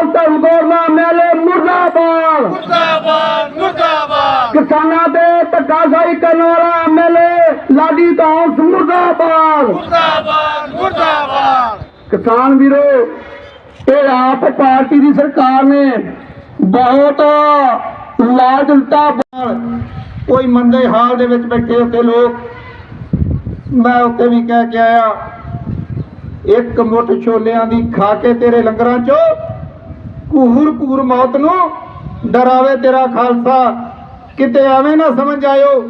ਮੁਰਦਾਬਾਦ ਧਰਮਗੋਰਨਾ ਮੇਲੇ ਮੁਰਦਾਬਾਦ। ਮੁਰਦਾਬਾਦ ਮੁਰਦਾਬਾਦ। ਕਿਸਾਨਾਂ ਤੇ ਧੱਕਾਸ਼ਾਹੀ ਕਰਨ ਵਾਲਾ ਐਮਐਲਏ ਲਾਡੀ ਧੌਂਸ ਮੁਰਦਾਬਾਦ। ਮੁਰਦਾਬਾਦ ਮੁਰਦਾਬਾਦ। ਕਿਸਾਨ ਵੀਰੋ ਇਹ ਆਪ ਪਾਰਟੀ ਦੀ ਸਰਕਾਰ ਨੇ ਬਹੁਤ ਲਾਜ ਉਲਟਾ ਕੋਈ ਮੰਦੇ ਹਾਲ ਦੇ ਵਿੱਚ ਬੈਠੇ ਉੱਤੇ ਲੋਕ ਮੈਂ ਉੱਤੇ ਵੀ ਕਹਿ ਕੇ ਆਇਆ ਇੱਕ ਮੁੱਠ ਛੋਲਿਆਂ ਦੀ ਖਾ ਕੇ ਤੇਰੇ ਲੰਗਰਾਂ ਚੋਂ ਕੂਹਰ ਕੂਰ ਮੌਤ ਨੂੰ ਡਰਾਵੇ ਤੇਰਾ ਖਾਲਸਾ। ਕਿਤੇ ਐਵੇਂ ਨਾ ਸਮਝ ਆਇਓ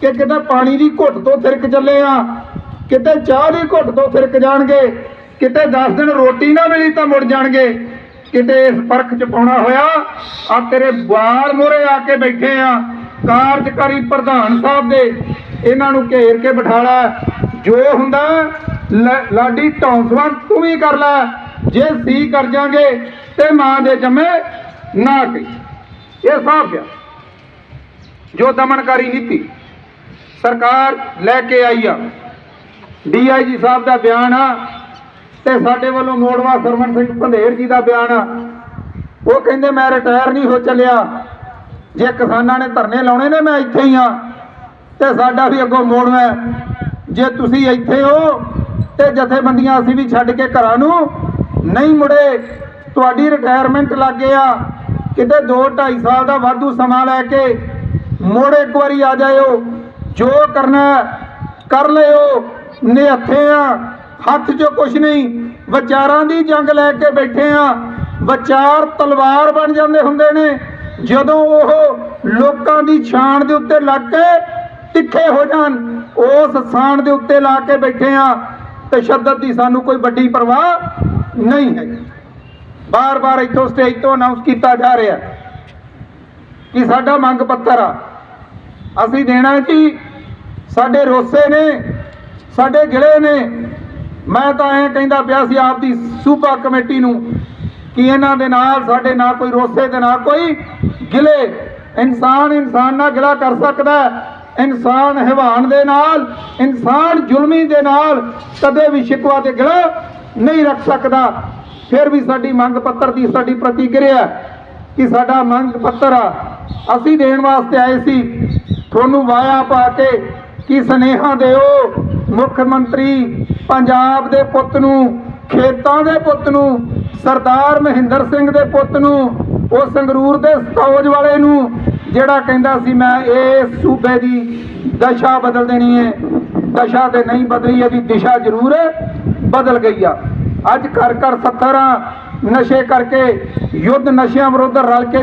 ਕਿ ਕਿਤੇ ਪਾਣੀ ਦੀ ਘੁੱਟ ਤੋਂ ਫਿਰਕ ਚੱਲੇ ਆ, ਕਿਤੇ ਚਾਹ ਦੀ ਘੁੱਟ ਤੋਂ ਫਿਰਕ ਜਾਣਗੇ, ਕਿਤੇ 10 ਦਿਨ ਰੋਟੀ ਨਾ ਮਿਲੀ ਤਾਂ ਮੁੜ ਜਾਣਗੇ, ਕਿਤੇ ਇਸ ਪਰਖ ਚ ਪਾਉਣਾ ਹੋਇਆ, ਆ ਤੇਰੇ ਬਾਲ ਮੋਰੇ ਆ ਕੇ ਬੈਠੇ ਆ, ਕਾਰਜਕਾਰੀ ਪ੍ਰਧਾਨ ਸਾਹਿਬ ਦੇ, ਇਹਨਾਂ ਨੂੰ ਘੇਰ ਕੇ ਬਿਠਾਲਾ ਜੋ ਹੁੰਦਾ ਲ- ਲਾਡੀ ਢੌਂਸਵਾਂ ਤੂੰ ਵੀ ਕਰ ਲੈ, ਜੇ ਸੀ ਕਰ ਜਾਗੇ ਤੇ ਮਾਂ ਦੇ ਜੰਮੇ ਨਾ ਕਹੀ। ਇਹ ਸਾਫ਼ ਆ ਜੋ ਦਮਨਕਾਰੀ ਨੀਤੀ ਸਰਕਾਰ ਲੈ ਕੇ ਆਈ ਆ, ਡੀਆਈਜੀ ਸਾਹਿਬ ਦਾ ਬਿਆਨ ਆ ਤੇ ਸਾਡੇ ਵੱਲੋਂ ਮੋੜਵਾ ਸਰਵਣ ਸਿੰਘ ਭੰਡੇਰ ਜੀ ਦਾ ਬਿਆਨ ਆ। ਉਹ ਕਹਿੰਦੇ, ਮੈਂ ਰਿਟਾਇਰ ਨਹੀਂ ਹੋ ਚੱਲਿਆ। ਜੇ ਕਿਸਾਨਾਂ ਨੇ ਧਰਨੇ ਲਾਉਣੇ ਨੇ, ਮੈਂ ਇੱਥੇ ਹੀ ਆ ਤੇ ਸਾਡਾ ਵੀ ਅੱਗੋਂ ਮੋੜਵਾ ਜੇ ਤੁਸੀਂ ਇੱਥੇ ਹੋ ਤੇ ਜਥੇਬੰਦੀਆਂ ਅਸੀਂ ਵੀ ਛੱਡ ਕੇ ਘਰਾਂ ਨੂੰ ਨਹੀਂ ਮੁੜੇ ਤੁਹਾਡੀ ਰਿਟਾਇਰਮੈਂਟ ਲੱਗ ਗਿਆ। ਕਿਤੇ 2 2.5 ਸਾਲ ਦਾ ਵਾਧੂ ਸਮਾਂ ਲੈ ਕੇ ਮੁੜ ਇੱਕ ਵਾਰੀ ਆ ਜਾਇਓ। ਜੋ ਕਰਨਾ ਕਰ ਲਿਓ। ਨਿਹੱਥੇ ਆ। ਹੱਥ 'ਚ ਕੁਛ ਨਹੀਂ। ਵਿਚਾਰਾਂ ਦੀ ਜੰਗ ਲੈ ਕੇ ਬੈਠੇ ਆ। ਵਿਚਾਰ ਤਲਵਾਰ ਬਣ ਜਾਂਦੇ ਹੁੰਦੇ ਨੇ। ਜਦੋਂ ਉਹ ਲੋਕਾਂ ਦੀ ਛਾਣ ਦੇ ਉੱਤੇ ਲੱਗ ਕੇ ਤਿੱਖੇ ਹੋ ਜਾਣ, ਉਸ ਸਾਣ ਦੇ ਉੱਤੇ ਲਾ ਕੇ ਬੈਠੇ ਆ ਤਸ਼ੱਦਦ ਦੀ ਸਾਨੂੰ ਕੋਈ ਵੱਡੀ ਪਰਵਾਹ ਨਹੀਂ ਹੈਗੀ। ਬਾਰ-ਬਾਰ ਇੱਥੋਂ ਸਟੇਜ ਤੋਂ ਅਨਾਉਂਸ ਕੀਤਾ ਜਾ ਰਿਹਾ ਕਿ ਸਾਡਾ ਮੰਗ ਪੱਤਰ ਆ। ਅਸੀਂ ਦੇਣਾ ਹੈ ਜੀ ਸਾਡੇ ਰੋਸੇ ਨੇ, ਸਾਡੇ ਗਿਲੇ ਨੇ, ਮੈਂ ਤਾਂ ਐਂ ਕਹਿੰਦਾ ਪਿਆ ਸੀ ਆਪ ਦੀ ਸੂਬਾ ਕਮੇਟੀ ਨੂੰ ਕਿ ਇਹਨਾਂ ਦੇ ਨਾਲ ਸਾਡੇ ਨਾਲ ਕੋਈ ਰੋਸੇ ਤੇ ਨਾ ਕੋਈ ਗਿਲੇ। ਇਨਸਾਨ ਇਨਸਾਨ ਨਾਲ ਗਿਲਾ ਕਰ ਸਕਦਾ ਇਨਸਾਨ ਹੈਵਾਨ ਦੇ ਨਾਲ, ਇਨਸਾਨ ਜ਼ੁਲਮੀ ਦੇ ਨਾਲ ਕਦੇ ਵੀ ਸ਼ਿਕਵਾ ਤੇ ਗਿਲਾ ਨਹੀਂ ਰੱਖ ਸਕਦਾ। ਫਿਰ ਵੀ ਸਾਡੀ ਮੰਗ ਪੱਤਰ ਦੀ ਸਾਡੀ ਪ੍ਰਤੀਕਿਰਿਆ ਕਿ ਸਾਡਾ ਮੰਗ ਪੱਤਰ ਆ ਅਸੀਂ ਦੇਣ ਵਾਸਤੇ ਆਏ ਸੀ। ਤੁਹਾਨੂੰ ਵਾਇਆ ਪਾ ਕੇ ਕਿ ਸਨੇਹਾ ਦਿਓ, ਮੁੱਖ ਮੰਤਰੀ ਪੰਜਾਬ ਦੇ ਪੁੱਤ ਨੂੰ, ਖੇਤਾਂ ਦੇ ਪੁੱਤ ਨੂੰ, ਸਰਦਾਰ ਮਹਿੰਦਰ ਸਿੰਘ ਦੇ ਪੁੱਤ ਨੂੰ, ਉਹ ਸੰਗਰੂਰ ਦੇ ਸਤੌਜ ਵਾਲੇ ਨੂੰ, ਜਿਹੜਾ ਕਹਿੰਦਾ ਸੀ ਮੈਂ ਇਸ ਸੂਬੇ ਦੀ ਦਸ਼ਾ ਬਦਲ ਦੇਣੀ ਹੈ। ਦਸ਼ਾ ਤੇ ਨਹੀਂ ਬਦਲੀ, ਇਹਦੀ ਦਿਸ਼ਾ ਜ਼ਰੂਰ ਬਦਲ ਗਈ ਆ। ਅੱਜ ਘਰ ਘਰ 70 ਨਸ਼ੇ ਕਰਕੇ ਯੁੱਧ ਨਸ਼ਿਆਂ ਵਿਰੁੱਧ ਰਲ ਕੇ